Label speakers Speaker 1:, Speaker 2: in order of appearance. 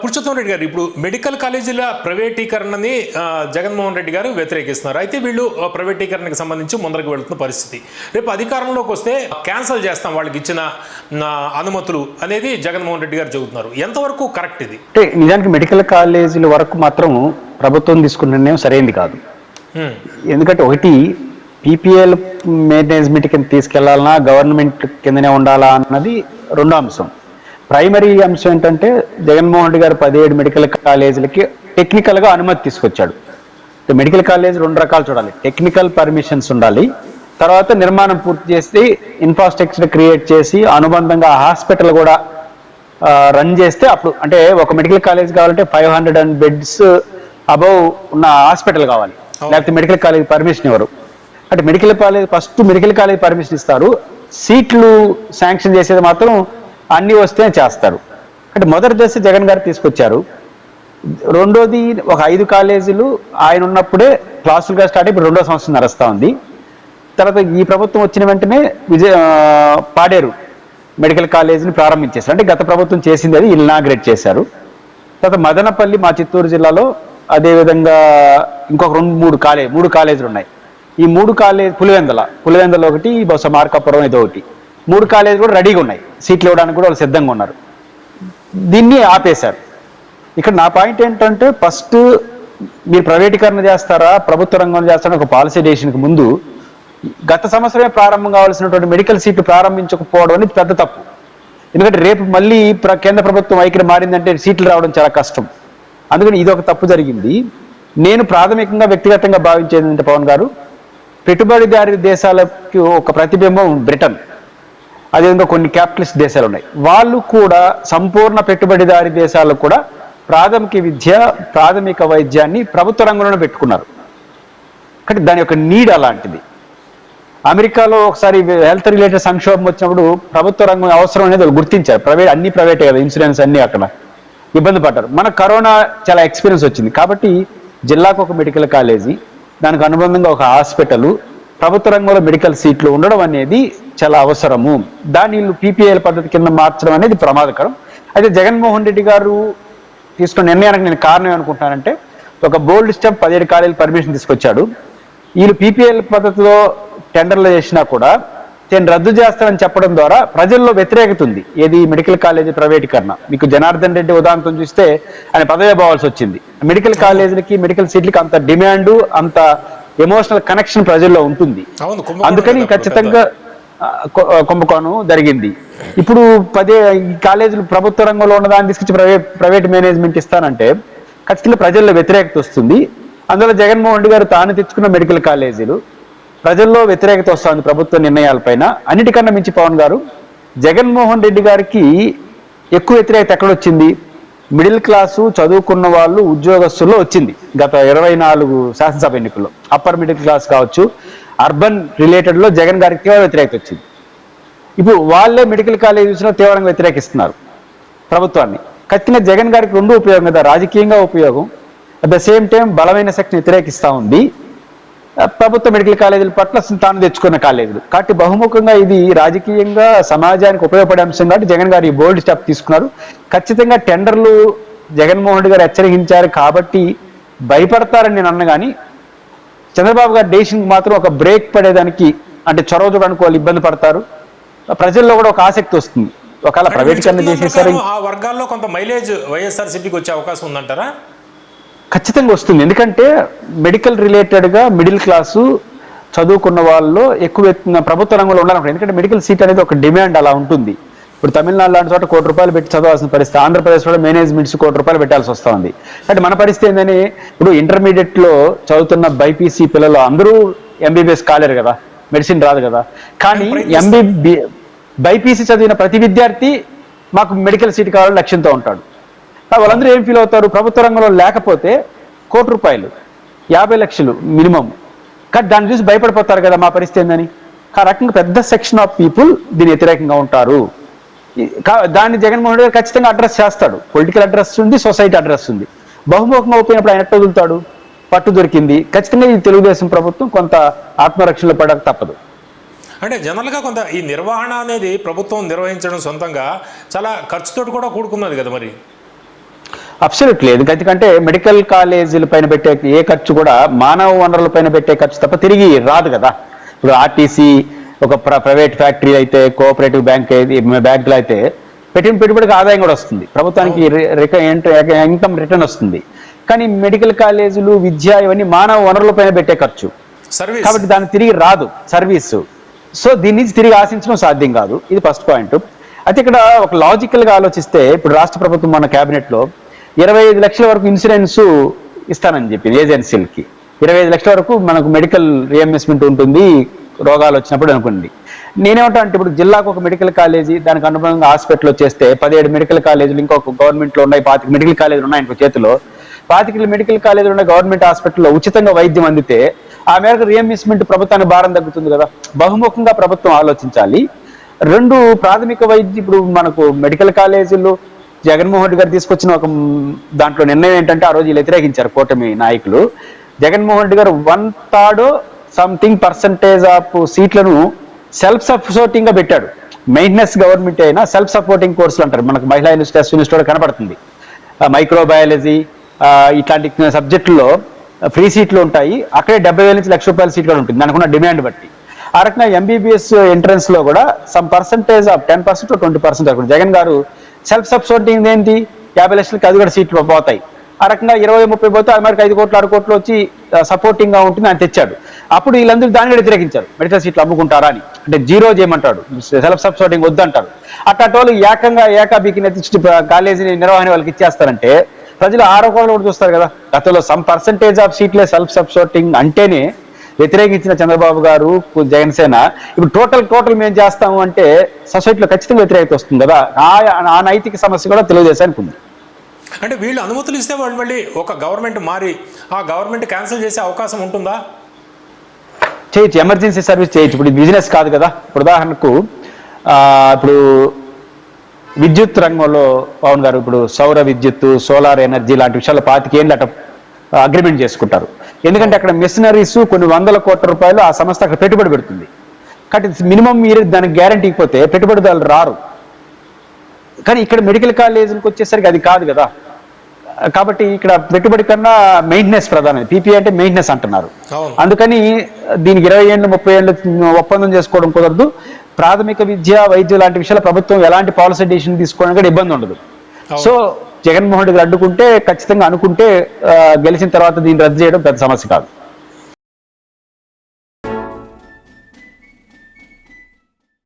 Speaker 1: పురుషోత్తం రెడ్డి గారు ఇప్పుడు మెడికల్ కాలేజీల ప్రైవేటీకరణని జగన్మోహన్ రెడ్డి గారు వ్యతిరేకిస్తున్నారు. అయితే వీళ్ళు ప్రైవేటీకరణకు సంబంధించి ముందరకు వెళుతున్న పరిస్థితి. రేపు అధికారంలోకి వస్తే క్యాన్సిల్ చేస్తాం వాళ్ళకి ఇచ్చిన అనుమతులు అనేది జగన్మోహన్ రెడ్డి గారు చెబుతున్నారు. ఎంతవరకు కరెక్ట్ ఇది?
Speaker 2: అంటే నిజానికి మెడికల్ కాలేజీల వరకు మాత్రం ప్రభుత్వం తీసుకున్న నిర్ణయం సరైంది కాదు. ఎందుకంటే ఒకటి పీపీఎల్ మేనేజ్మెంట్ కింద తీసుకెళ్ళాలన్నా గవర్నమెంట్ కిందనే ఉండాలా అన్నది రెండో అంశం. ప్రైమరీ అంశం ఏంటంటే జగన్మోహన్ రెడ్డి గారు పదిహేడు మెడికల్ కాలేజీలకి టెక్నికల్గా అనుమతి తీసుకొచ్చాడు. మెడికల్ కాలేజ్ రెండు రకాలు చూడాలి. టెక్నికల్ పర్మిషన్స్ ఉండాలి. తర్వాత నిర్మాణం పూర్తి చేసి ఇన్ఫ్రాస్ట్రక్చర్ క్రియేట్ చేసి అనుబంధంగా హాస్పిటల్ కూడా రన్ చేస్తే అప్పుడు అంటే ఒక మెడికల్ కాలేజ్ కావాలంటే five hundred and beds above ఉన్న హాస్పిటల్ కావాలి. లేకపోతే మెడికల్ కాలేజ్ పర్మిషన్ ఇవ్వరు. అంటే medical college first medical college permission ఇస్తారు. సీట్లు శాంక్షన్ చేసేది మాత్రం అన్నీ వస్తే చేస్తారు. అంటే మొదటి దశ జగన్ గారు తీసుకొచ్చారు. రెండోది ఒక ఐదు కాలేజీలు ఆయన ఉన్నప్పుడే క్లాసులుగా స్టార్ట్ ఇప్పుడు రెండో సంవత్సరం నడుస్తూ ఉంది. తర్వాత ఈ ప్రభుత్వం వచ్చిన వెంటనే విజయ పాడేరు మెడికల్ కాలేజీని ప్రారంభించేశారు. అంటే గత ప్రభుత్వం చేసింది అది ఇనాగ్రేట్ చేశారు. తర్వాత మదనపల్లి మా చిత్తూరు జిల్లాలో అదేవిధంగా ఇంకొక రెండు మూడు కాలేజ్ మూడు కాలేజీలు ఉన్నాయి. ఈ మూడు కాలేజ్ పులివెందల. పులివెందల ఒకటి బహుశా మార్కాపురం ఏదో ఒకటి. మూడు కాలేజీలు కూడా రెడీగా ఉన్నాయి. సీట్లు ఇవ్వడానికి కూడా వాళ్ళు సిద్ధంగా ఉన్నారు. దీన్ని ఆపేశారు. ఇక్కడ నా పాయింట్ ఏంటంటే ఫస్ట్ మీరు ప్రైవేటీకరణ చేస్తారా ప్రభుత్వ రంగం చేస్తారా ఒక పాలసీ డెసిషన్కి ముందు గత సంవత్సరమే ప్రారంభం కావాల్సినటువంటి మెడికల్ సీట్లు ప్రారంభించకపోవడం అనేది పెద్ద తప్పు. ఎందుకంటే రేపు మళ్ళీ ప్ర- కేంద్ర ప్రభుత్వం వైఖరి మారిందంటే సీట్లు రావడం చాలా కష్టం. అందుకని ఇది ఒక తప్పు జరిగింది. నేను ప్రాథమికంగా వ్యక్తిగతంగా భావించేది పవన్ గారు పెట్టుబడిదారి దేశాలకు ఒక ప్రతిబింబం బ్రిటన్. అదేవిధంగా కొన్ని క్యాపిటలిస్ట్ దేశాలు ఉన్నాయి. వాళ్ళు కూడా సంపూర్ణ పెట్టుబడిదారి దేశాలు కూడా ప్రాథమిక విద్య ప్రాథమిక వైద్యాన్ని ప్రభుత్వ రంగంలోనే పెట్టుకున్నారు. కానీ దాని యొక్క నీడ్ అలాంటిది. అమెరికాలో ఒకసారి హెల్త్ రిలేటెడ్ సంక్షోభం వచ్చినప్పుడు ప్రభుత్వ రంగం అవసరం అనేది వాళ్ళు గుర్తించారు. ప్రైవేట్ అన్ని ప్రైవేటే కదా ఇన్సూరెన్స్ అన్ని అక్కడ. ఇబ్బంది పడ్డారు. మన కరోనా చాలా ఎక్స్పీరియన్స్ వచ్చింది. కాబట్టి జిల్లాకు ఒక మెడికల్ కాలేజీ దానికి అనుబంధంగా ఒక హాస్పిటల్ ప్రభుత్వ రంగంలో మెడికల్ సీట్లు ఉండడం అనేది చాలా అవసరము. దాన్ని వీళ్ళు పీపీఎల్ పద్ధతి కింద మార్చడం అనేది ప్రమాదకరం. అయితే జగన్మోహన్ రెడ్డి గారు తీసుకున్న నిర్ణయానికి నేను కారణం ఏమనుకుంటున్నానంటే ఒక బోల్డ్ స్టెప్ పదిహేడు కాలేజీలు పర్మిషన్ తీసుకొచ్చాడు. వీళ్ళు పీపీఎల్ పద్ధతిలో టెండర్లు చేసినా కూడా నేను రద్దు చేస్తానని చెప్పడం ద్వారా ప్రజల్లో వ్యతిరేకత ఉంది. ఏది మెడికల్ కాలేజీ ప్రైవేటీకరణ. మీకు జనార్దన్ రెడ్డి ఉదాహరణ చూస్తే ఆయన పదవి పోవాల్సి వచ్చింది. మెడికల్ కాలేజీలకి మెడికల్ సీట్లకి అంత డిమాండ్ అంత ఎమోషనల్ కనెక్షన్ ప్రజల్లో ఉంటుంది. అందుకని ఖచ్చితంగా కుంభకోణం జరిగింది. ఇప్పుడు పదే ఈ కాలేజీలు ప్రభుత్వ రంగంలో ఉన్నదాన్ని తీసుకొచ్చి ప్రైవేట్ ప్రైవేట్ మేనేజ్మెంట్ ఇస్తానంటే ఖచ్చితంగా ప్రజల్లో వ్యతిరేకత వస్తుంది. అందులో జగన్మోహన్ రెడ్డి గారు తాను తెచ్చుకున్న మెడికల్ కాలేజీలు ప్రజల్లో వ్యతిరేకత వస్తుంది ప్రభుత్వ నిర్ణయాలపైన అన్నిటికన్నా మించి పవన్ గారు జగన్మోహన్ రెడ్డి గారికి ఎక్కువ వ్యతిరేకత ఎక్కడ వచ్చింది మిడిల్ క్లాసు చదువుకున్న వాళ్ళు ఉద్యోగస్తుల్లో వచ్చింది. గత ఇరవై నాలుగు శాసనసభ ఎన్నికల్లో. అప్పర్ మిడిల్ క్లాస్ కావచ్చు అర్బన్ రిలేటెడ్లో జగన్ గారికి తీవ్ర వ్యతిరేకత వచ్చింది. ఇప్పుడు వాళ్ళే మెడికల్ కాలేజ్లో తీవ్రంగా వ్యతిరేకిస్తున్నారు ప్రభుత్వాన్ని. ఖచ్చితంగా జగన్ గారికి రెండు ఉపయోగం కదా రాజకీయంగా ఉపయోగం. అట్ ద సేమ్ టైం బలమైన శక్తిని వ్యతిరేకిస్తా ఉంది. Uh, ప్రభుత్వ మెడికల్ కాలేజీల పట్ల తాను తెచ్చుకున్న కాలేజీలు. కాబట్టి బహుముఖంగా ఇది రాజకీయంగా సమాజానికి ఉపయోగపడే అంశం కాబట్టి జగన్ గారు ఈ బోల్డ్ స్టెప్ తీసుకున్నారు. ఖచ్చితంగా టెండర్లు జగన్మోహన్ రెడ్డి గారు హెచ్చరించారు కాబట్టి భయపడతారని నేను అన్న కానీ చంద్రబాబు గారి డెసిషన్కి మాత్రం ఒక బ్రేక్ పడేదానికి అంటే చొరవ చూడడానికి వాళ్ళు ఇబ్బంది పడతారు. ప్రజల్లో కూడా ఒక ఆసక్తి వస్తుంది. ఒకవేళ ప్రైవేటీకరణ
Speaker 1: చెప్తున్న
Speaker 2: చేసేసరి
Speaker 1: ఆ వర్గాల్లో కొంత మైలేజ్ వైఎస్ఆర్సీపీకి వచ్చే అవకాశం ఉందంటారా?
Speaker 2: ఖచ్చితంగా వస్తుంది. ఎందుకంటే మెడికల్ రిలేటెడ్గా మిడిల్ క్లాసు చదువుకున్న వాళ్ళలో ఎక్కువ ఎత్తున ప్రభుత్వ రంగంలో ఉండాలనుకుంటారు ఎందుకంటే మెడికల్ సీట్ అనేది ఒక డిమాండ్ అలా ఉంటుంది. ఇప్పుడు తమిళనాడు లాంటి చోట కోటి రూపాయలు పెట్టి చదవాల్సిన పరిస్థితి ఆంధ్రప్రదేశ్ కూడా మేనేజ్మెంట్స్ కోటి రూపాయలు పెట్టాల్సి వస్తూ ఉంది అంటే మన పరిస్థితి ఏంటని ఇప్పుడు ఇంటర్మీడియట్లో చదువుతున్న బైపీసీ పిల్లలు అందరూ ఎంబీబీఎస్ కాలేరు కదా మెడిసిన్ రాదు కదా. కానీ ఎంబీబీ బైపీసీ చదివిన ప్రతి విద్యార్థి మాకు మెడికల్ సీట్ కావాలని లక్ష్యంతో ఉంటాడు. వాళ్ళందరూ ఏం ఫీల్ అవుతారు? ప్రభుత్వ రంగంలో లేకపోతే కోటి రూపాయలు యాభై లక్షలు మినిమం. కానీ దాన్ని చూసి భయపడిపోతారు కదా మా పరిస్థితి ఏందని? ఆ రకంగా పెద్ద సెక్షన్ ఆఫ్ పీపుల్ దీని వ్యతిరేకంగా ఉంటారు. దాన్ని జగన్మోహన్ రెడ్డి గారు ఖచ్చితంగా అడ్రస్ చేస్తాడు. పొలిటికల్ అడ్రస్ ఉంది సొసైటీ అడ్రస్ ఉంది. బహుముఖంగా పోయినప్పుడు ఆయన ఎట్లా వదులుతాడు? పట్టు దొరికింది. ఖచ్చితంగా ఈ తెలుగుదేశం ప్రభుత్వం కొంత ఆత్మరక్షణలో పడక తప్పదు.
Speaker 1: అంటే జనరల్గా కొంత ఈ నిర్వహణ అనేది ప్రభుత్వం నిర్వహించడం సొంతంగా చాలా ఖర్చుతో కూడా కూడుకున్నది కదా మరి.
Speaker 2: అబ్సల్యూట్ లేదు ఎందుకంటే మెడికల్ కాలేజీల పైన పెట్టే ఏ ఖర్చు కూడా మానవ వనరుల పైన పెట్టే ఖర్చు తప్ప తిరిగి రాదు కదా. ఇప్పుడు ఆర్టీసీ ఒక ప్ర- ప్రైవేట్ ఫ్యాక్టరీ అయితే కోఆపరేటివ్ బ్యాంక్ బ్యాంకులు అయితే పెట్టిన పెట్టుబడికి ఆదాయం కూడా వస్తుంది. ప్రభుత్వానికి ఇన్కమ్ రిటర్న్ వస్తుంది. కానీ మెడికల్ కాలేజీలు విద్య ఇవన్నీ మానవ వనరుల పైన పెట్టే ఖర్చు.
Speaker 1: సర్వీస్.
Speaker 2: కాబట్టి దాన్ని తిరిగి రాదు సర్వీస్. సో దీని నుంచి తిరిగి ఆశించడం సాధ్యం కాదు. ఇది ఫస్ట్ పాయింట్. అయితే ఇక్కడ ఒక లాజికల్గా ఆలోచిస్తే ఇప్పుడు రాష్ట్ర ప్రభుత్వం మన కేబినెట్లో ఇరవై ఐదు లక్షల వరకు ఇన్సూరెన్స్ ఇస్తానని చెప్పింది ఏజెన్సీలకి. ఇరవై ఐదు లక్షల వరకు మనకు మెడికల్ రియంబర్స్మెంట్ ఉంటుంది రోగాలు వచ్చినప్పుడు అనుకోండి. నేనేమంటా అంటే ఇప్పుడు జిల్లాకు ఒక మెడికల్ కాలేజీ దానికి అనుగుణంగా హాస్పిటల్ వచ్చేస్తే పదిహేడు మెడికల్ కాలేజీలు ఇంకొక గవర్నమెంట్లో ఉన్నాయి పాతిక మెడికల్ కాలేజీలు ఉన్నాయి ఇంకో చేతిలో. పాతిక మెడికల్ కాలేజీలు ఉన్న గవర్నమెంట్ హాస్పిటల్లో ఉచితంగా వైద్యం అందితే ఆ మేరకు రియంబర్స్మెంట్ ప్రభుత్వానికి భారం తగ్గుతుంది కదా. బహుముఖంగా ప్రభుత్వం ఆలోచించాలి. రెండు ప్రాథమిక వైద్య ఇప్పుడు మనకు మెడికల్ కాలేజీలు జగన్మోహన్ రెడ్డి గారు తీసుకొచ్చిన ఒక దాంట్లో నిర్ణయం ఏంటంటే ఆ రోజు వీళ్ళు వ్యతిరేకించారు కూటమి నాయకులు. జగన్మోహన్ రెడ్డి గారు one third something percentage of సీట్లను సెల్ఫ్ సపోర్టింగ్గా పెట్టాడు. మెయింటెనెన్స్ గవర్నమెంట్ అయినా సెల్ఫ్ సపోర్టింగ్ కోర్సులు అంటారు. మనకు మహిళా యూనివర్సిటీ యూనివర్సిటీ కనపడుతుంది మైక్రోబయాలజీ ఇట్లాంటి సబ్జెక్టుల్లో ఫ్రీ సీట్లు ఉంటాయి. అక్కడే డెబ్బై వేల నుంచి లక్ష రూపాయల సీట్ కూడా ఉంటుంది. దానికి ఉన్న డిమాండ్ బట్టి. ఆ రకంగా ఎంబీబీఎస్ ఎంట్రన్స్లో కూడా some percentage of ten percent twenty percent Jagan గారు సెల్ఫ్ సపోర్టింగ్ ఏంటి? యాభై లక్షలకి అది కూడా సీట్లు పోతాయి. ఆ రకంగా ఇరవై ముప్పై పోతే అది మరికి ఐదు కోట్లు ఆరు కోట్లు వచ్చి సపోర్టింగ్గా ఉంటుంది ఆయన తెచ్చాడు. అప్పుడు వీళ్ళందరూ దాన్ని వ్యతిరేకించారు. మెడికల్ సీట్లు అమ్ముకుంటారా అని. అంటే జీరో చేయమంటాడు. సెల్ఫ్ సబ్సోర్టింగ్ వద్దంటారు. అట్లాంటి వాళ్ళు ఏకంగా ఏకాబీకి నెత్తి నిర్వహణ వాళ్ళకి ఇచ్చేస్తారంటే ప్రజలు ఆరోపణలు కూడా చూస్తారు కదా. గతంలో సమ్ పర్సంటేజ్ ఆఫ్ సీట్లే సెల్ఫ్ సబ్సోర్టింగ్ అంటేనే వ్యతిరేకించిన చంద్రబాబు గారు జగన్సేన. ఇప్పుడు టోటల్ టోటల్ మేము చేస్తాము అంటే సొసైటీలో ఖచ్చితంగా వ్యతిరేకత వస్తుంది కదా. ఆ- ఆ నైతిక సమస్య కూడా తెలుగుదేశానికి ఉంది.
Speaker 1: అంటే వీళ్ళు అనుమతులు ఇస్తే వాళ్ళు మళ్ళీ ఒక గవర్నమెంట్ మారి ఆ గవర్నమెంట్ క్యాన్సిల్ చేసే అవకాశం ఉంటుందా?
Speaker 2: చేయొచ్చు ఎమర్జెన్సీ సర్వీస్ చేయొచ్చు. ఇప్పుడు బిజినెస్ కాదు కదా. ఇప్పుడు ఉదాహరణకు ఇప్పుడు విద్యుత్ రంగంలో పవన్ గారు ఇప్పుడు సౌర విద్యుత్ సోలార్ ఎనర్జీ లాంటి విషయాలు పాతికేళ్ళు అట అగ్రిమెంట్ చేసుకుంటారు. ఎందుకంటే అక్కడ మిషనరీస్ కొన్ని వందల కోట్ల రూపాయలు ఆ సంస్థ అక్కడ పెట్టుబడి పెడుతుంది. కాబట్టి మినిమం మీరు దానికి గ్యారంటీ ఇకపోతే పెట్టుబడిదారులు రారు. కానీ ఇక్కడ మెడికల్ కాలేజీలకు వచ్చేసరికి అది కాదు కదా. కాబట్టి ఇక్కడ పెట్టుబడి కన్నా మెయింటెనెన్స్ ప్రధానం పీపీ అంటే మెయింటెనెన్స్ అంటున్నారు. అందుకని దీనికి ఇరవై ఏళ్ళు ముప్పై ఏళ్ళు ఒప్పందం చేసుకోవడం కుదరదు. ప్రాథమిక విద్య వైద్యం లాంటి విషయాలు ప్రభుత్వం ఎలాంటి పాలసీ డెసిషన్ తీసుకోవడానికి కూడా ఇబ్బంది ఉండదు. సో జగన్మోహన్ రెడ్డి గారు అడ్డుకుంటే ఖచ్చితంగా అనుకుంటే గెలిచిన తర్వాత దీన్ని రద్దు చేయడం పెద్ద సమస్య కాదు.